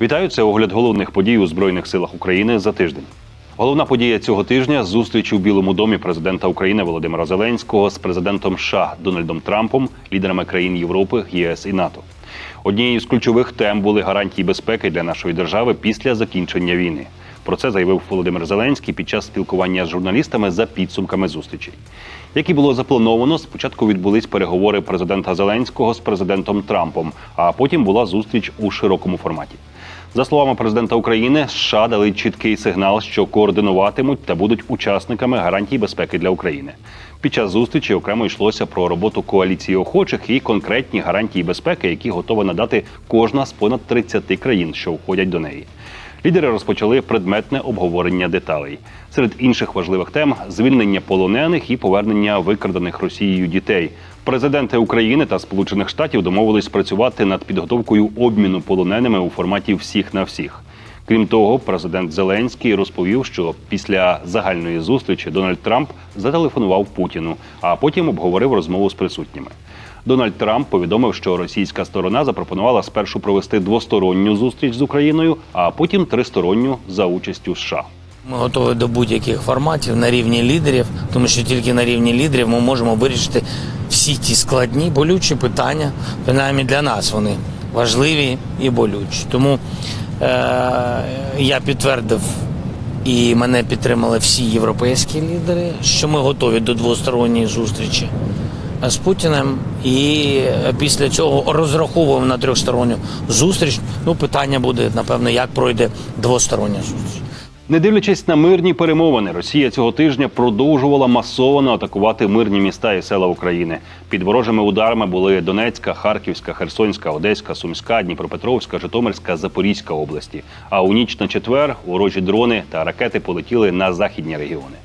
Вітаю, це огляд головних подій у Збройних силах України за тиждень. Головна подія цього тижня зустріч у Білому домі президента України Володимира Зеленського з президентом США Дональдом Трампом, лідерами країн Європи, ЄС і НАТО. Однією з ключових тем були гарантії безпеки для нашої держави після закінчення війни. Про це заявив Володимир Зеленський під час спілкування з журналістами за підсумками зустрічей. Як і було заплановано, спочатку відбулись переговори президента Зеленського з президентом Трампом, а потім була зустріч у широкому форматі. За словами президента України, США дали чіткий сигнал, що координуватимуть та будуть учасниками гарантій безпеки для України. Під час зустрічі окремо йшлося про роботу коаліції охочих і конкретні гарантії безпеки, які готова надати кожна з понад 30 країн, що входять до неї. Лідери розпочали предметне обговорення деталей. Серед інших важливих тем звільнення полонених і повернення викрадених Росією дітей. Президенти України та Сполучених Штатів домовились працювати над підготовкою обміну полоненими у форматі всіх на всіх. Крім того, президент Зеленський розповів, що після загальної зустрічі Дональд Трамп зателефонував Путіну, а потім обговорив розмову з присутніми. Дональд Трамп повідомив, що російська сторона запропонувала спершу провести двосторонню зустріч з Україною, а потім тристоронню за участю США. Ми готові до будь-яких форматів на рівні лідерів, тому що тільки на рівні лідерів ми можемо вирішити всі ті складні болючі питання. Принаймні для нас вони важливі і болючі. Тому е- я підтвердив і мене підтримали всі європейські лідери, що ми готові до двосторонньої зустрічі з Путіним, і після цього розраховуємо на трьохсторонню зустріч. Ну, питання буде напевно, як пройде двостороння зустріч. Не дивлячись на мирні перемовини, Росія цього тижня продовжувала масово атакувати мирні міста і села України. Під ворожими ударами були Донецька, Харківська, Херсонська, Одеська, Сумська, Дніпропетровська, Житомирська, Запорізька області. А у ніч на четвер ворожі дрони та ракети полетіли на західні регіони.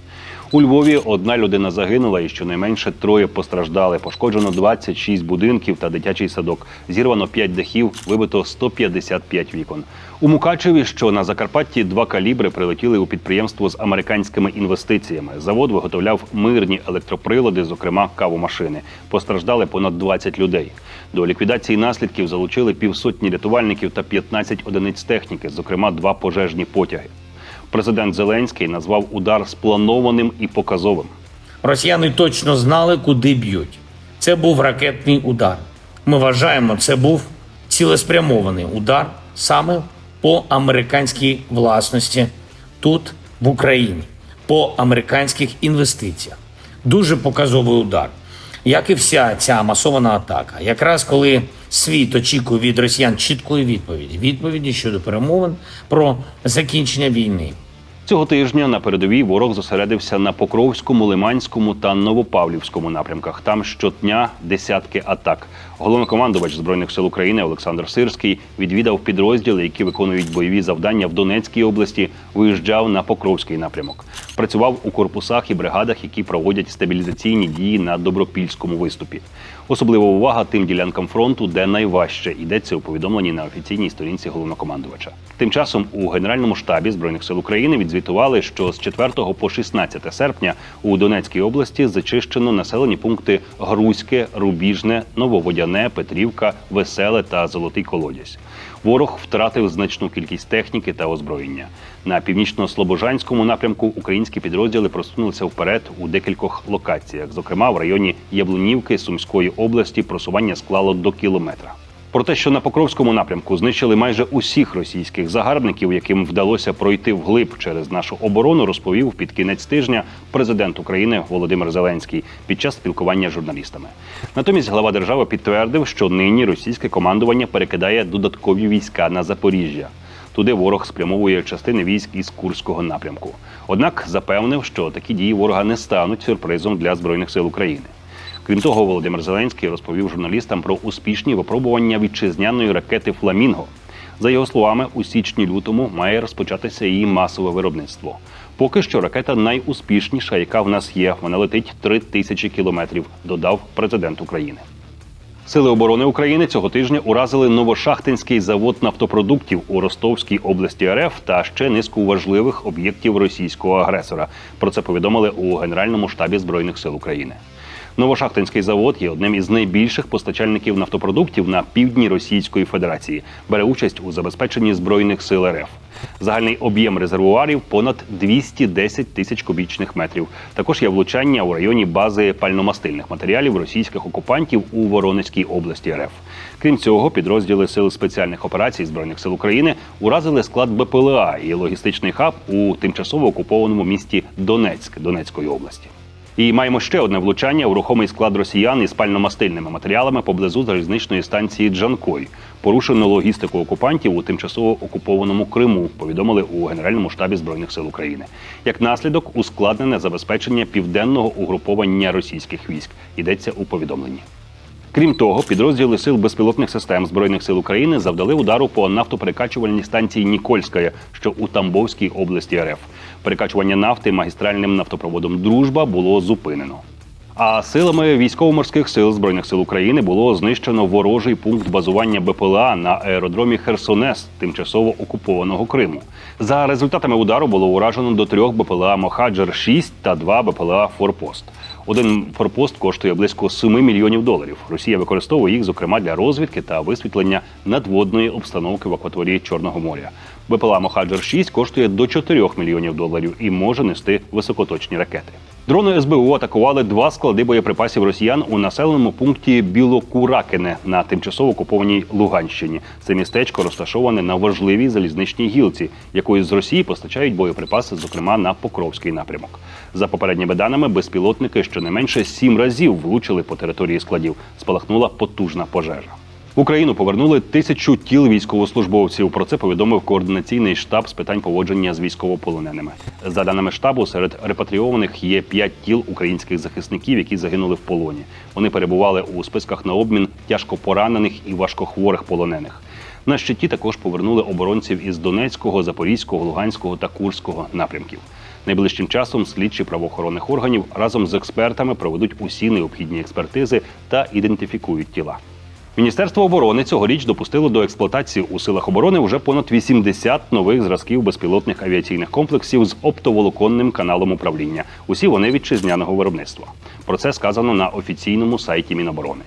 У Львові одна людина загинула і щонайменше троє постраждали. Пошкоджено 26 будинків та дитячий садок. Зірвано 5 дахів, вибито 155 вікон. У Мукачеві, що на Закарпатті, два калібри прилетіли у підприємство з американськими інвестиціями. Завод виготовляв мирні електроприлади, зокрема кавомашини. Постраждали понад 20 людей. До ліквідації наслідків залучили півсотні рятувальників та 15 одиниць техніки, зокрема два пожежні потяги. Президент Зеленський назвав удар спланованим і показовим. Росіяни точно знали, куди б'ють. Це був ракетний удар. Ми вважаємо, це був цілеспрямований удар саме по американській власності тут, в Україні, по американських інвестиціях. Дуже показовий удар. Як і вся ця масована атака, якраз коли світ очікує від росіян чіткої відповіді, відповіді щодо перемовин про закінчення війни. Цього тижня на передовій ворог зосередився на Покровському, Лиманському та Новопавлівському напрямках. Там щодня десятки атак. Головнокомандувач збройних сил України Олександр Сирський відвідав підрозділи, які виконують бойові завдання в Донецькій області. Виїжджав на Покровський напрямок. Працював у корпусах і бригадах, які проводять стабілізаційні дії на добропільському виступі. Особлива увага тим ділянкам фронту, де найважче йдеться у повідомленні на офіційній сторінці головнокомандувача. Тим часом у Генеральному штабі збройних сил України відзвітували, що з 4 по 16 серпня у Донецькій області зачищено населені пункти Грузьке, Рубіжне, Нововодяне, Петрівка, Веселе та Золотий Колодязь. Ворог втратив значну кількість техніки та озброєння. На північно-слобожанському напрямку українські підрозділи просунулися вперед у декількох локаціях. Зокрема, в районі Яблунівки Сумської області просування склало до кілометра. Про те, що на Покровському напрямку знищили майже усіх російських загарбників, яким вдалося пройти вглиб через нашу оборону, розповів під кінець тижня президент України Володимир Зеленський під час спілкування з журналістами. Натомість глава держави підтвердив, що нині російське командування перекидає додаткові війська на Запоріжжя. Туди ворог спрямовує частини військ із Курського напрямку. Однак запевнив, що такі дії ворога не стануть сюрпризом для збройних сил України. Крім того, Володимир Зеленський розповів журналістам про успішні випробування вітчизняної ракети Фламінго. За його словами, у січні-лютому має розпочатися її масове виробництво. Поки що ракета найуспішніша, яка в нас є. Вона летить три тисячі кілометрів, додав президент України. Сили оборони України цього тижня уразили Новошахтинський завод нафтопродуктів у Ростовській області РФ та ще низку важливих об'єктів російського агресора. Про це повідомили у Генеральному штабі збройних сил України. Новошахтинський завод є одним із найбільших постачальників нафтопродуктів на півдні Російської Федерації. Бере участь у забезпеченні збройних сил РФ. Загальний об'єм резервуарів понад 210 тисяч кубічних метрів. Також є влучання у районі бази пальномастильних матеріалів російських окупантів у Воронезькій області РФ. Крім цього, підрозділи сил спеціальних операцій збройних сил України уразили склад БПЛА і логістичний хаб у тимчасово окупованому місті Донецьк Донецької області. І маємо ще одне влучання у рухомий склад росіян із пальномастильними матеріалами поблизу залізничної станції Джанкой. Порушено логістику окупантів у тимчасово окупованому Криму. Повідомили у Генеральному штабі збройних сил України. Як наслідок, ускладнене забезпечення південного угруповання російських військ. Йдеться у повідомленні. Крім того, підрозділи сил безпілотних систем збройних сил України завдали удару по нафтоперекачувальній станції Нікольська, що у Тамбовській області РФ. Перекачування нафти магістральним нафтопроводом Дружба було зупинено. А силами військово-морських сил збройних сил України було знищено ворожий пункт базування БПЛА на аеродромі Херсонес, тимчасово окупованого Криму. За результатами удару було уражено до трьох БПЛА Мохаджер 6 та два БПЛА Форпост. Один форпост коштує близько 7 мільйонів доларів. Росія використовує їх, зокрема, для розвідки та висвітлення надводної обстановки в акваторії Чорного моря. БПЛА Мохаджер 6 коштує до 4 мільйонів доларів і може нести високоточні ракети. Дрони СБУ атакували два склади боєприпасів росіян у населеному пункті Білокуракине на тимчасово окупованій Луганщині. Це містечко розташоване на важливій залізничній гілці, якою з Росії постачають боєприпаси, зокрема на Покровський напрямок. За попередніми даними, безпілотники щонайменше сім разів влучили по території складів. Спалахнула потужна пожежа. В Україну повернули тисячу тіл військовослужбовців. Про це повідомив координаційний штаб з питань поводження з військовополоненими. За даними штабу, серед репатріованих є п'ять тіл українських захисників, які загинули в полоні. Вони перебували у списках на обмін тяжко поранених і важкохворих полонених. На щиті також повернули оборонців із Донецького, Запорізького, Луганського та Курського напрямків. Найближчим часом слідчі правоохоронних органів разом з експертами проведуть усі необхідні експертизи та ідентифікують тіла. Міністерство оборони цьогоріч допустило до експлуатації у силах оборони вже понад 80 нових зразків безпілотних авіаційних комплексів з оптоволоконним каналом управління. Усі вони вітчизняного виробництва. Про це сказано на офіційному сайті Міноборони.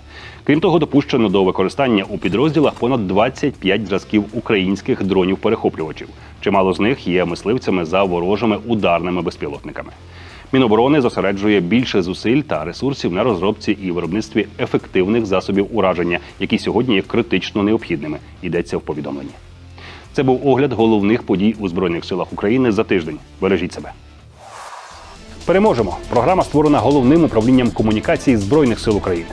Крім того, допущено до використання у підрозділах понад 25 зразків українських дронів-перехоплювачів. Чимало з них є мисливцями за ворожими ударними безпілотниками. Міноборони зосереджує більше зусиль та ресурсів на розробці і виробництві ефективних засобів ураження, які сьогодні є критично необхідними. Йдеться в повідомленні. Це був огляд головних подій у збройних силах України за тиждень. Бережіть себе. Переможемо. Програма створена головним управлінням комунікації збройних сил України.